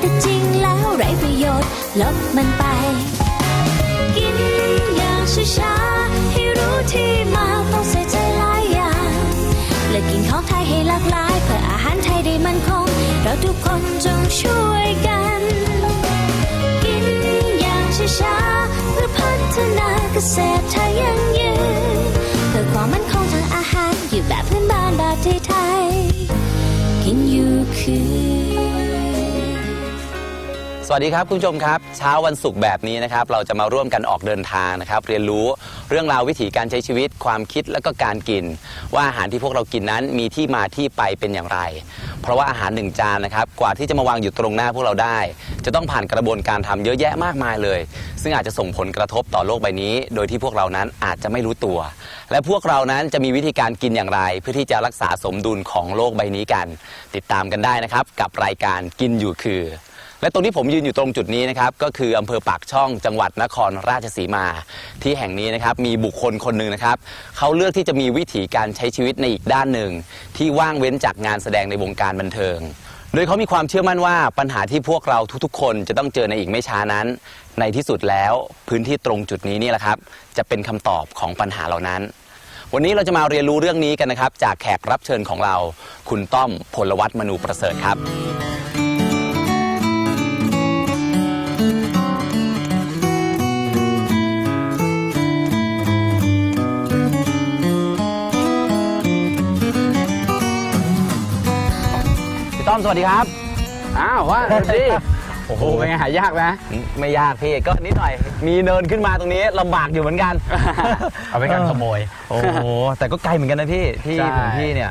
แต่จริงแล้วไรประโยชน์ลบมันไป กินอย่างช้าๆให้รู้ที่มาต้องใส่ใจหลายอย่างเลือกกินของไทยให้หลากหลายเพื่ออาหารไทยได้มั่นคง เราทุกคนจงช่วยกัน กินอย่างช้าๆเพื่อพัฒนาเกษตรไทยยั่งยืนเพื่อความมั่นคงทางอาหารอยู่แบบพื้นบ้านแบบไทยๆกินอยู่คือ สวัสดีครับคุณผู้ชมครับเช้าวันศุกร์แบบนี้นะครับเราจะมาร่วมกันออกเดินทางนะครับเรียนรู้เรื่องราววิถีการใช้ชีวิต ความคิดและก็การกิน ว่าอาหารที่พวกเรากินนั้นมีที่มาที่ไปเป็นอย่างไร เพราะว่าอาหารหนึ่งจานนะครับกว่าที่จะมาวางอยู่ตรงหน้าพวกเราได้ จะต้องผ่านกระบวนการทำเยอะแยะมากมายเลย ซึ่งอาจจะส่งผลกระทบต่อโลกใบนี้ โดยที่พวกเรานั้นอาจจะไม่รู้ตัว และพวกเรานั้นจะมีวิธีการกินอย่างไร เพื่อที่จะรักษาสมดุลของโลกใบนี้กัน ติดตามกันได้นะครับกับรายการกินอยู่คือ และตรงที่ผมยืนอยู่ตรงจุดนี้นะครับก็คืออำเภอปากช่องจังหวัดนครราชสีมา ที่แห่งนี้นะครับมีบุคคลคนหนึ่งนะครับเขาเลือกที่จะมีวิถีการใช้ชีวิตในอีกด้านหนึ่ง ที่ว่างเว้นจากงานแสดงในวงการบันเทิง โดยเขามีความเชื่อมั่นว่าปัญหาที่พวกเราทุกๆ คนจะต้องเจอในอีกไม่ช้านั้น ในที่สุดแล้วพื้นที่ตรงจุดนี้นี่แหละครับ จะเป็นคำตอบของปัญหาเหล่านั้นวันนี้เราจะมาเรียนรู้เรื่องนี้กันนะครับ จากแขกรับเชิญของเรา คุณต้อมพลวัตมนูประเสริฐครับ สวัสดีครับ อ้าวว่าสิโอ้โหเป็นไงหายากนะไม่ยากพี่ก็นิดหน่อย มีเนินขึ้นมาตรงนี้ลำบากอยู่เหมือนกัน เอาไปกันขโมย โอ้โหแต่ก็ไกลเหมือนกันนะพี่ที่ใช่ของพี่เนี่ย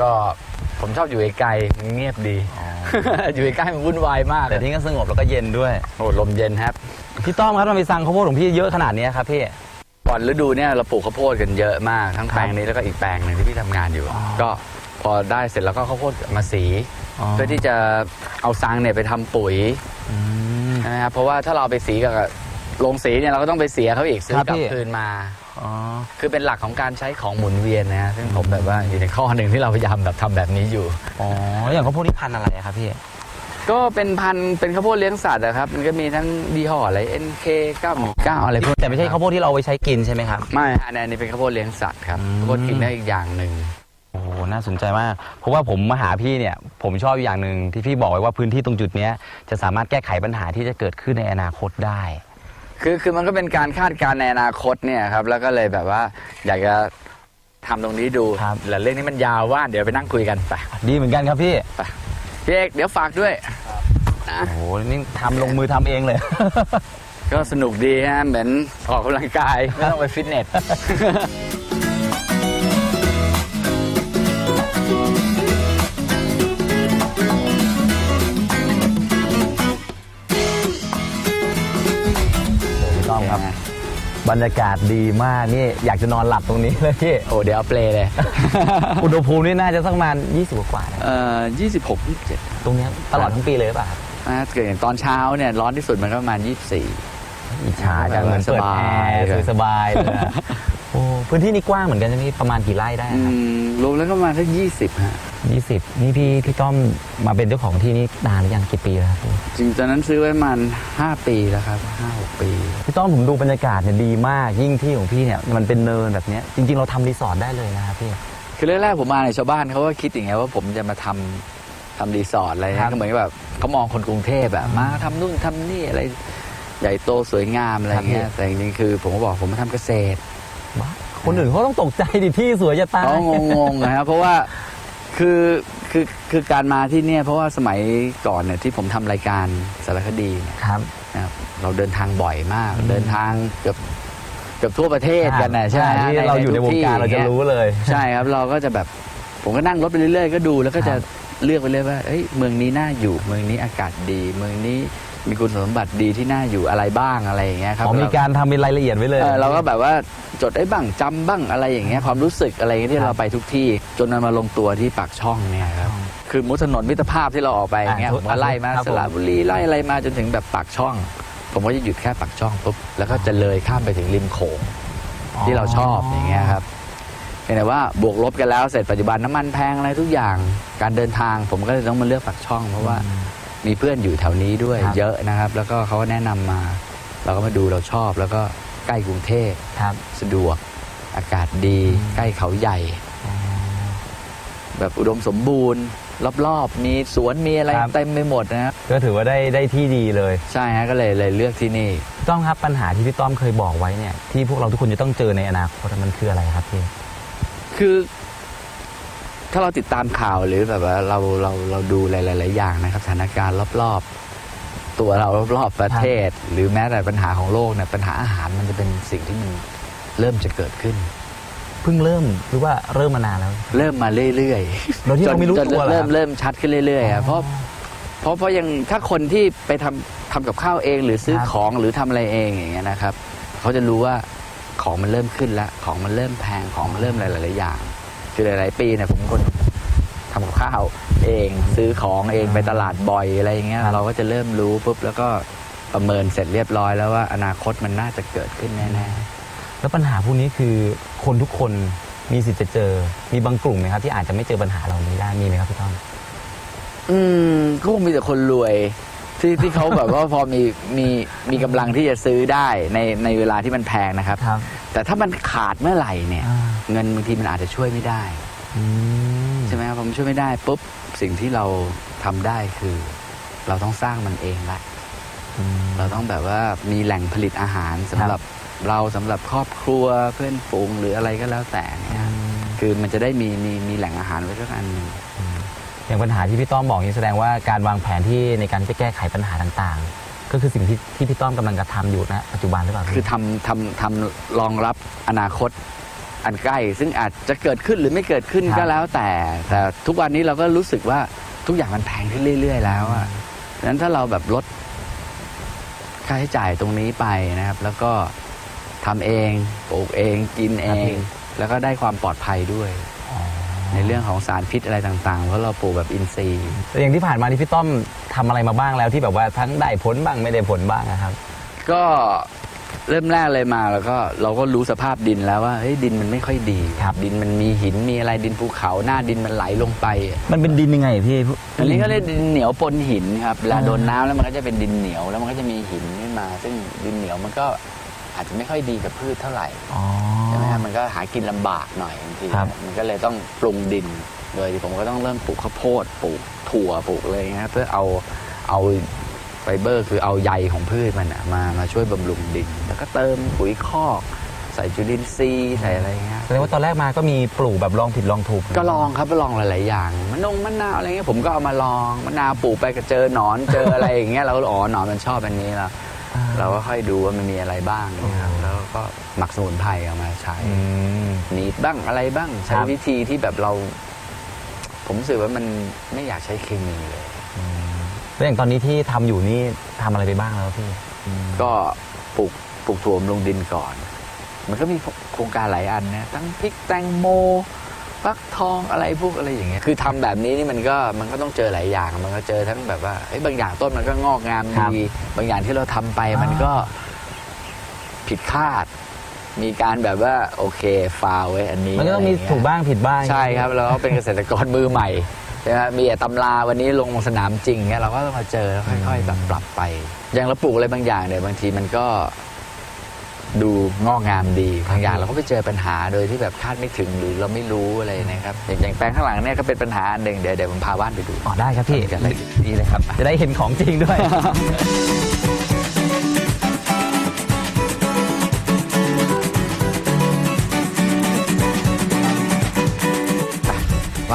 ก็ผมชอบอยู่ไกลๆมันเงียบดี อยู่ใกล้ๆมันวุ่นวายมากแต่ที่ก็สงบแล้วก็เย็นด้วยโอ้ลมเย็นครับพี่ต้อมครับทำไมสั่งข้าวโพดของพี่เยอะขนาดนี้ครับพี่ก่อนฤดูเนี่ยเราปลูกข้าวโพดกันเยอะมากทั้งครับแปลงนี้แล้วก็อีกแปลงหนึ่งที่พี่ทำงานอยู่อ๋อก็ พอได้เสร็จแล้วก็ข้าวโพดมาสีอ๋อเพื่อที่จะเอาซังเนี่ยไปทำปุ๋ยอืมใช่ไหมครับเพราะว่าถ้าเราเอาไปสีกับโรงสีเนี่ยเราก็ต้องไปเสียเขาอีกซื้อครับกลับพี่คืนมาอ๋อคือเป็นหลักของการใช้ของหมุนเวียนนะฮะซึ่งผมแบบว่าอยู่ในข้อหนึ่งที่เราพยายามแบบทำแบบนี้อยู่อ๋อแล้วอย่างข้าวโพดนี่พันธุ์อะไรอะครับพี่ก็เป็นพันธุ์เป็นข้าวโพดเลี้ยงสัตว์นะครับ มันก็มีทั้งดีห่ออะไร NK 9อะไรพวกแต่ไม่ใช่ข้าวโพดที่เราเอาไปใช้กินใช่ไหมครับ ไม่อันนี้เป็นข้าวโพดเลี้ยงสัตว์ครับอืมข้าวโพดกินได้อีกอย่างหนึ่ง โอ้โหน่าสนใจมาก เพราะว่าผมมาหาพี่เนี่ย ผมชอบอย่างหนึ่งที่พี่บอกไว้ว่าพื้นที่ตรงจุดเนี้ยจะสามารถแก้ไขปัญหาที่จะเกิดขึ้นในอนาคตได้ คือคือมันก็เป็นการคาดการณ์ในอนาคตเนี่ยครับแล้วก็เลยแบบว่าอยากจะทำตรงนี้ดูครับแต่เรื่องนี้มันยาวว่าเดี๋ยวไปนั่งคุยกันไปดีเหมือนกันครับพี่ พี่เอกเดี๋ยวฝากด้วย โอ้โห นี่ทำลงมือทำเองเลย ก็สนุกดีฮะเหมือนออกกำลังกายไม่ต้องไปฟิตเนส ครับ บรรยากาศดีมากนี่อยากจะนอนหลับตรงนี้เลยพี่ โอ้เดี๋ยวเอาเปลเลย อุณหภูมินี่น่าจะสักประมาณ20 กว่าๆนะเอ่อยี่สิบหกยี่สิบเจ็ดตรงเนี้ยตลอดทั้งปีเลยหรือเปล่าครับนะเกิดอย่างตอนเช้าเนี่ยร้อนที่สุดมันก็ประมาณยี่สิบสี่ อิจฉาจังเหมือนเปิดแอร์สบายๆเลยอะ โอ้พื้นที่นี่กว้างเหมือนกันใช่ไหมพี่ประมาณกี่ไร่ได้อืครับมรวมแล้วก็ประมาณสักยี่สิบฮะ ยี่สิบนี่พี่พี่ต้อมมาเป็นเจ้าของที่นี่นานหรือยังกี่ปีแล้วครับพี่ จริงตอนนั้นซื้อไว้ประมาณห้าปีแล้วครับห้าหกปี พี่ต้อมผมดูบรรยากาศเนี่ยดีมากยิ่งที่ของพี่เนี่ยมันเป็นเนินแบบเนี้ยจริง ๆ เราทำรีสอร์ทได้เลยนะครับพี่ คือแรกๆผมมาเนี่ยชาวบ้านเขาก็คิดอย่างเงี้ยว่าผมจะมาทำทำรีสอร์ทอะไรครัเงี้บยก็เหมือนกับแบบเขามองคนกรุงเทพแบบมาทำนู่นทำนี่อะไร ใหญ่โตสวยงามอะไรเงี้ยแต่จริงๆคือ ผมก็บอกผมมาทำเกษตร บ้าคนอื่นเขาต้องตกใจดิที่สวยจะตายเขางงๆนะครับเพราะว่าคือคือคือการมาที่เนี่ยเพราะว่าสมัยก่อนเนี่ยที่ผมทำรายการสารคดีเนี่ยครับนะครับเราเดินทางบ่อยมาก เดินทางเกือบเกือบทั่วประเทศกันนะใช่ไหมที่เราอยู่ในวงการเราจะรู้เลย ใช่ครับเราก็จะแบบผมก็นั่งรถไปเรื่อยๆก็ดูแล้วก็จะเลือกไปเรื่อยว่าเอ้ยเมืองนี้น่าอยู่ เมืองนี้อากาศดี เมืองนี้ มีคุณสมบัติดีที่น่าอยู่อะไรบ้างอะไรอย่างเงี้ยครับอ๋อมีการทำเป็นรายละเอียดไว้เลย เออเราก็แบบว่าจดได้บ้างจำบ้างอะไรอย่างเงี้ยความรู้สึกอะไรอย่างเงี้ยที่เราไปทุกที่ จนมันมาลงตัวที่ปากช่องเนี่ยครับคือมุดถนนมิตรภาพที่เราออกไปอย่างเงี้ยอ่าผมก็ไล่มาครับสผมระบุรีไล่อะไรมาจนถึงแบบปากช่อง ผมก็จะหยุดแค่ปักช่องปุ๊บแล้วก็จะเลยข้ามไปถึงริมโขง ที่เราชอบอย่างเงี้ยครับเห็นแต่ว่าบวกลบกันแล้วเสร็จปัจจุบันน้ำมันแพงอะไรทุกอย่าง การเดินทางผมก็เลยต้องมาเลือกปักช่อง เพราะว่า มีเพื่อนอยู่แถวนี้ด้วยครับ เยอะนะครับ แล้วก็เขาก็แนะนำมา เราก็มาดูเราชอบ แล้วก็ใกล้กรุงเทพครับ สะดวก อากาศดี ใกล้เขาใหญ่ แบบอุดมสมบูรณ์ รอบๆ มีสวนมีอะไรครับ เต็มไปหมดนะครับก็ถือว่าได้ได้ที่ดีเลย ใช่ฮะก็เลยเลยเลือกที่นี่ พี่ต้อมครับปัญหาที่พี่ต้อมเคยบอกไว้เนี่ยที่พวกเราทุกคนจะต้องเจอในอนาคตมันคืออะไรครับพี่ คือ ถ้าเราติดตามข่าวหรือแบบว่าเราเราเราดูหลาย ๆ อย่างนะครับสถานการณ์รอบ ๆ ตัวเรารอบ ๆ ประเทศ หรือแม้แต่ปัญหาของโลกเนี่ยปัญหาอาหารมันจะเป็นสิ่งที่มันเริ่มจะเกิดขึ้น เพิ่งเริ่มหรือว่าเริ่มมานานแล้ว เริ่มมาเรื่อยๆโดยที่เราไม่รู้จนตัวเหรอเริ่คมรับเริ่มชัดขึ้นเรื่อยๆอะเพราะเพราะเพราะยังถ้าคนที่ไปทำทำกับข้าวเองหรือซื้อครับของหรือทำอะไรเองอย่างเงี้ยนะครับ เขาจะรู้ว่าของมันเริ่มขึ้นแล้วของมันเริ่มแพงของมันเริ่มหลายๆอย่าง คือหลาย ๆ ปีเนี่ยผมเป็นคนทำกับข้าวเองซื้อของเองไปตลาดบ่อยอะไรอย่างเงี้ยเราก็จะเริ่มรู้ปุ๊บแล้วก็ประเมินเสร็จเรียบร้อยแล้วว่าอนาคตมันน่าจะเกิดขึ้นแน่แล้วปัญหาพวกนี้คือคนทุกคนมีสิทธิ์จะเจอ มีบางกลุ่มไหมครับ ที่อาจจะไม่เจอปัญหาเหล่านี้ได้มีไหมครับพี่ต้อมๆอืมก็คงมีแต่คนรวยที่ที่เขาแบบว่าพอมีมีมีกำลังที่จะซื้อได้ในในเวลาที่มันแพงนะครับครับ แต่ถ้ามันขาดเมื่อไหร่เนี่ยอ่าเงินบางทีมันอาจจะช่วยไม่ได้อืมใช่ไหมครับผมช่วยไม่ได้ปุ๊บสิ่งที่เราทำได้คือ เราต้องสร้างมันเองละอืมเราต้องแบบว่ามีแหล่งผลิตอาหารสำหรับเราสำหรับครอบครัวเพื่อนฝูงหรืออะไรก็แล้วแต่เนี่ยคือมันจะได้มีมีมีแหล่งอาหารไว้สักอันหนึ่งอย่างปัญหาที่พี่ต้อมบอกนี่แสดงว่าการวางแผนที่ในการจะแก้ไขปัญหาต่างๆ ก็คือสิ่งที่ที่พี่ต้อมกำลังกระทำอยู่ณปัจจุบันหรือเปล่าพี่คือทำทำทำรองรับอนาคตอันใกล้ ซึ่งอาจจะเกิดขึ้นหรือไม่เกิดขึ้นครับก็แล้วแต่ แต่ทุกวันนี้เราก็รู้สึกว่าทุกอย่างมันแพงขึ้นเรื่อย ๆ แล้วอะดังนั้นถ้าเราแบบลดค่าใช้จ่ายตรงนี้ไปนะครับ แล้วก็ทำเองปลูกเองกินเอง แล้วก็ได้ความปลอดภัยด้วยอ๋อในเรื่องของสารพิษอะไรต่างๆ เพราะเราปลูกแบบอินทรีย์แต่อย่างที่ผ่านมาที่พี่ต้อม ทำอะไรมาบ้างแล้วที่แบบว่าทั้งได้ผลบ้างไม่ได้ผลบ้างนะครับ ก็เริ่มแรกเลยมาแล้วก็เราก็รู้สภาพดินแล้วว่าเฮ้ยดินมันไม่ค่อยดีครับดินมันมีหินมีอะไรดินภูเขาหน้าดินมันไหลลงไป มันเป็นดินยังไงพี่อันนี้ก็เรียกดินเหนียวปนหินครับเวลาอ่าโดนน้ำแล้วมันก็จะเป็นดินเหนียวแล้วมันก็จะมีหินขึ้นมา ซึ่งดินเหนียวมันก็อาจจะไม่ค่อยดีกับพืชเท่าไหร่อ๋อ ใช่ไหมครับมันก็หากินลำบากหน่อยบางทีครับ มันก็เลยต้องปรุงดิน โดยผมก็ต้องเริ่มปลูกข้าวโพดปลูกถั่วปลูกอะไรเลยนะเพื่อเอาเอาไฟเบอร์คือเอาใยของพืชมันอะมามาช่วยบำรุงดิน แล้วก็เติมปุ๋ยคอกใส่จุลินทรีย์ใส่อะไรเงี้ยแสดงว่าตอนแรกมาก็มีปลูกแบบลองผิดลองถูก ก็ลองครับลองหลายๆอย่างมะนงมะนาวอะไรเงี้ยผมก็เอามาลองมะนาวปลูกไปก็เจอหนอนเจออะไรอย่างเงี้ยเราก็อ๋อหนอนมันชอบอันนี้แล้วอ่าเราก็ค่อยดูว่ามันมีอะไรบ้างนะครับแล้วก็หมักสมุนไพรเอามาใช้อืมหนีบบ้างอะไรบ้างใช้ครับวิธีที่แบบเรา ผมรู้สึกว่ามันไม่อยากใช้เคมีเลยแล้วอย่างตอนนี้ที่ทำอยู่นี่ทำอะไรไปบ้างแล้วพี่ก็ปลูกปลูกถั่วลงดินก่อน มันก็มีโครงการหลายอันนะทั้งพริกแตงโมฟักทองอะไรพวกอะไรอย่างเงี้ยคือทำแบบนี้นี่มันก็มันก็ต้องเจอหลายอย่าง มันก็เจอทั้งแบบว่าเอ้ยบางอย่างต้นมันก็งอกงามครับดีบางอย่างที่เราทำไปมันก็ผิดคาด มีการแบบว่าโอเคฟาวไว้อันนี้มันก็ต้องมีะไรย่เยถูกบ้างผิดบ้างใช่ครับเราก็เป็นเกษตรกรมือใหม่ใช่ไหมมีแต่ตำราวันนี้ลงสนามจริงเนี่ยเราก็ต้องมาเจอแล้วค่อยๆแบบปรับไป อย่างเราปลูกอะไรบางอย่างเนี่ยบางทีมันก็ดูงอกงามดีบางอย่างเราก็ไปเจอปัญหาโดยที่แบบคาดไม่ถึงหรือเราไม่รู้อะไรนะครับอย่างอย่างแปลงข้างหลังเนี่ยก็เป็นปัญหาอันหนึ่งเดี๋ยวเดี๋ยวผมพาบ้านไปดูอ๋อได้ครับพี่ทำกันอะไรดีเลยครับ จะได้เห็นของจริงด้วย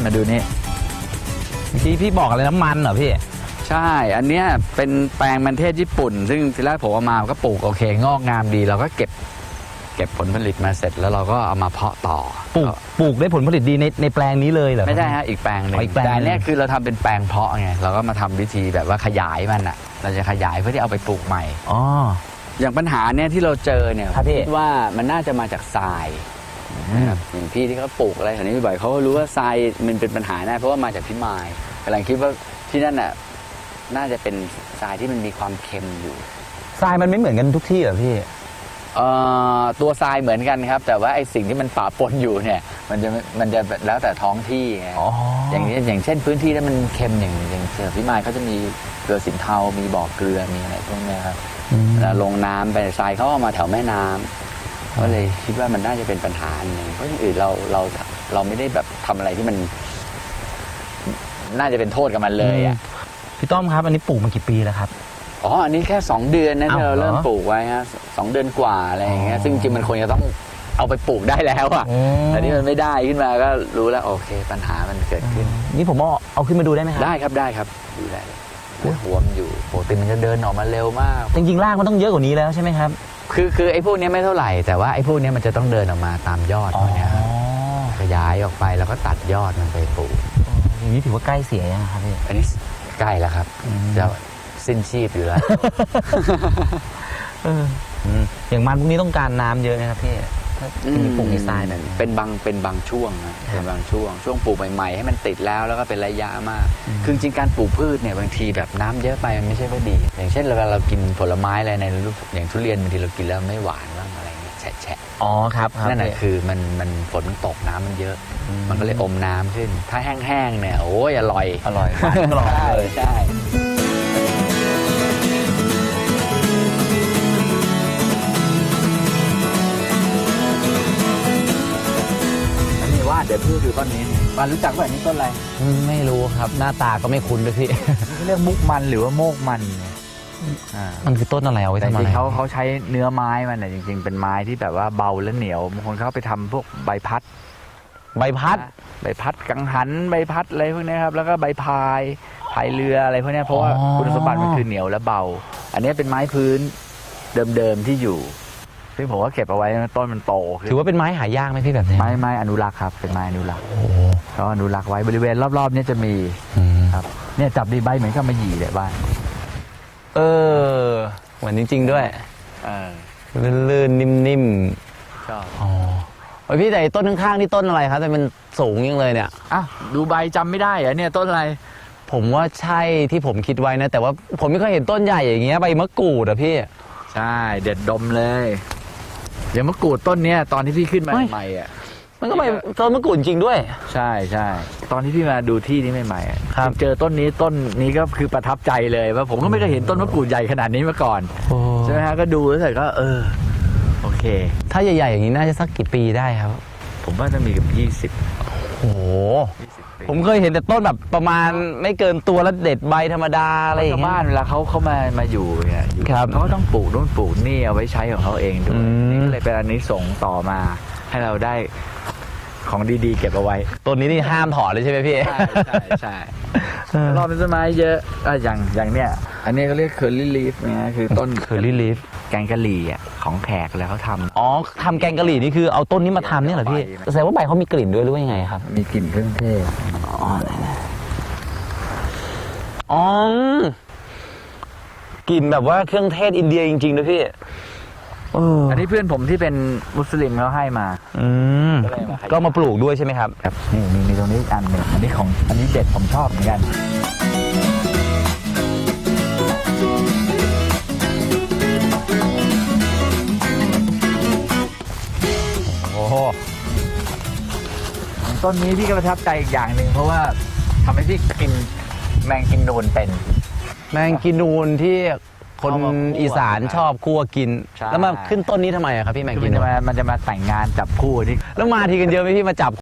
านมาดูนี่เมื่อกี้พี่บอกอะไรน้ำมันเหรอพี่ ใช่ อันเนี้ยเป็นแปลงมันเทศญี่ปุ่น ซึ่งทีแรกผมเอามาก็ปลูกโอเค งอกงามดี เราก็เก็บ เก็บผลผลิตมาเสร็จแล้วเราก็เอามาเพาะต่อ ปลูกปลูกได้ผลผลิตดีในในแปลงนี้เลยเหรอ ไม่ใช่ฮะอีกแปลงหนึ่งอ๋ออีกแปลงแต่อันเนี้ยหนึ่งคือเราทำเป็นแปลงเพาะไงเราก็มาทำวิธีแบบว่าขยายมันอะ เราจะขยายเพื่อที่เอาไปปลูกใหม่ อ๋อ อย่างปัญหาเนี่ยที่เราเจอเนี่ยครับพี่คิดว่ามันน่าจะมาจากทรายนะครับ อย่างพี่ที่เขาปลูกอะไรแถวนี้บ่อยๆเขาก็รู้ว่าทรายมันเป็นปัญหาแน่เพราะว่ามาจากพิมายกำลังคิดว่าที่นั่นน่ะน่าจะเป็นทรายที่มันมีความเค็มอยู่ทรายมันไม่เหมือนกันทุกที่เหรอพี่เอ่อตัวทรายเหมือนกันครับ แต่ว่าไอ้สิ่งที่มันปะปนอยู่เนี่ย มันจะมันจะแล้วแต่ท้องที่ไงอ๋อออย่างนี้อย่างเช่นพื้นที่ที่มันเค็มอย่างอย่างเสือพิมายเขาจะมีเกลือสินเทา มีบ่อเกลือมีอะไรพวกเนี้ยครับอืมเวลาลงน้ำไปทรายเขาเอามาแถวแม่น้ำ ก็เลยคิดว่ามันน่าจะเป็นปัญหาอันหนึ่งเพราะอย่างอื่นเราเราเราไม่ได้แบบทำอะไรที่มัน น่าจะเป็นโทษกับมันเลยอะพี่ต้อมครับ อันนี้ปลูกมากี่ปีแล้วครับอ๋ออันนี้แค่2เดือนนะที่อ้าวเราเริ่มเหรอปลูกไว้ฮะสองเดือนกว่าอะไรอย่างเงี้ยอ๋อซึ่งจริงๆมันควรจะต้องเอาไปปลูกได้แล้วอะอืมแต่นี่มันไม่ได้ขึ้นมาก็รู้แล้วโอเค ปัญหามันเกิดขึ้น นี่ผมเอาเอาขึ้นมาดูได้ไหมครับได้ครับได้ครับดูได้เลยหัวมันอยู่ปกติมันจะเดินออกมาเร็วมากจริงๆรากมันต้องเยอะกว่านี้แล้วใช่ไหมครับ คือคือไอ้พวกเนี้ยไม่เท่าไหร่ แต่ว่าไอ้พวกเนี้ยมันจะต้องเดินออกมาตามยอดพวกเนี้ยครับขยายออกไปแล้วก็ตัดยอดมันไปปลูกอย่างนี้ถือว่าใกล้เสียยังครับพี่ อันนี้ใกล้แล้วครับอืม จะสิ้นชีพอยู่แล้วอืมอย่างมันพวกนี้ต้องการน้ำเยอะนะครับพี่ถ้า มีปลูกในทรายแบบนี้ เป็นบางเป็นบางช่วงนะเป็นบางช่วง ช่วงปลูกใหม่ๆให้มันติดแล้วแล้วก็เป็นระยะมาก คือจริงๆการปลูกพืชเนี่ยบางทีแบบน้ำเยอะไปมันไม่ใช่ว่าดี อย่างเช่นเวลาเรากินผลไม้อะไรในฤดูอย่างทุเรียนบางทีเรากินแล้วไม่หวานบ้างอะไรเงี้ยแฉะอ๋อครับๆครับนั่นแหละพี่คือมันมันฝนตกน้ำมันเยอะอืมมันก็เลยอมน้ำขึ้น ถ้าแห้งๆเนี่ยโอ้ยอร่อยอร่อยหวานกรอบเลยใช่ เดี๋ยวพี่ดูต้นนี้มารู้จักว่าอันนี้ต้นอะไรไม่รู้ครับหน้าตาก็ไม่คุ้นด้วยพี่ เรียกมุกมันหรือว่าโมกมันอ่ามันคือต้นอะไรเอาไว้แต่จทำอะไรริงๆเขาเขาใช้เนื้อไม้มันน่ะจริง ๆ เป็นไม้ที่แบบว่าเบาและเหนียวบางคนเขาไปทำพวกใบพัด ใบพัด ใบพัดกังหันใบพัดอะไรพวกเนี้ยครับแล้วก็ใบพายพายเรืออะไรพวกเนี้ยเพราะว่าอ๋อ คุณสมบัติมันคือเหนียวและเบา อันนี้เป็นไม้พื้นเดิมๆที่อยู่ ซึ่งผมก็เก็บเอาไว้ต้นมันโตขึ้นถือว่าเป็นไม้หายากไหมพี่แบบนี้ไม้ไม้อนุรักษ์ครับเป็นไม้อนุรักษ์โอ้โหเขาอนุรักษ์ไว้บริเวณรอบๆเนี้จะมีอืมครับเนี่ยจับดีใบเหมือนกับมะหยี่เลยบ้านเออเหมือนจริง ๆ ด้วย เออลื่นๆ นิ่มชอบๆอ๋อโอ้ยพี่แต่ไอ้ต้นข้างๆ นี่ต้นอะไรครับแต่มันสูงยังเลยเนี่ย อะดูใบจำไม่ได้เหรอเนี่ยต้นอะไรผมว่าใช่ที่ผมคิดไว้นะ แต่ว่าผมไม่เคยเห็นต้นใหญ่อย่างเงี้ยใบมะกรูดอะพี่ ใช่ เด็ดดมเลย อย่างมะกรูดต้นเนี้ยตอนที่พี่ขึ้นมาเฮ้ยใหม่ๆอะ มันก็ใบต้นมะกรูดจริงด้วย ใช่ใช่ตอนที่พี่มาดูที่นี้ใหม่ๆอะครับ เจอต้นนี้ต้นนี้ก็คือประทับใจเลยว่าผมก็ไม่เคยเห็นต้นมะกรูดใหญ่ขนาดนี้มาก่อนใช่ไหมฮะก็ดูแล้วเสร็จก็เออ โอเค ถ้าใหญ่ๆอย่างนี้น่าจะสักกี่ปีได้ครับ ผมว่าจะมีกับยี่สิบ โอ้โหยี่สิบปีผมเคยเห็นแต่ต้นแบบประมาณไม่เกินตัวแล้วเด็ดใบธรรมดาอะไรอย่างชาวเงี้บ้านยเวลาเขาเขามามาอยู่เนี่ยอยู่ครับเขาก็ต้องปลูกนู่นปลูกนี่เอาไว้ใช้ของเขาเองด้วอืยมนี่ก็เลยเป็นอันนี้ส่งส์ต่อมา ให้เราได้ ของดีๆ เก็บเอาไว้ ต้นนี้นี่ห้ามถอนเลยใช่ไหมพี่ ใช่ใช่ใช่รอบเป็นต้นไม้เยอะอะอย่างอย่างเนี้ยอันนี้เขาเรียกเคอร์รี่ลีฟนะคือต้นเคอร์รี่ลีฟแกงกะหรี่อะของแขกแล้วเขาทำอ๋อทำแกงกะหรี่นี่คือเอาต้นนี้มาทำเนี่ยเหรอพี่ใบแสดงว่าใบเขามีกลิ่นด้วยหรือว่ายังไงครับมีกลิ่นเครื่องเทศอ๋ออ๋อกลิ่นแบบว่าเครื่องเทศอินเดียจริงๆด้วยพี่ เอออันนี้เพื่อนผมที่เป็นมุสลิมเขาให้มา อืมก็เลยมาขยาย ก็มาปลูกด้วยใช่ไหมครับ ครับนี่มีมีตรงนี้อีกอันหนึ่งอันนี้ของอันนี้เด็ดผมชอบเหมือนกัน โอ้โหต้นนี้พี่ก็ประทับใจอีกอย่างหนึ่งเพราะว่าทำให้พี่กินแมงกินนูนเป็น แมงกินูนที่ คนเอามาคั่วอีสานชอบคั่วกิน ใช่ แล้วมาขึ้นต้นนี้ทำไมอะครับพี่แมงคือกิมันนูจะนมามันจะมาแต่งงานจับคู่ที่ แล้วมาทีกันเยอะไหมพี่มาจับ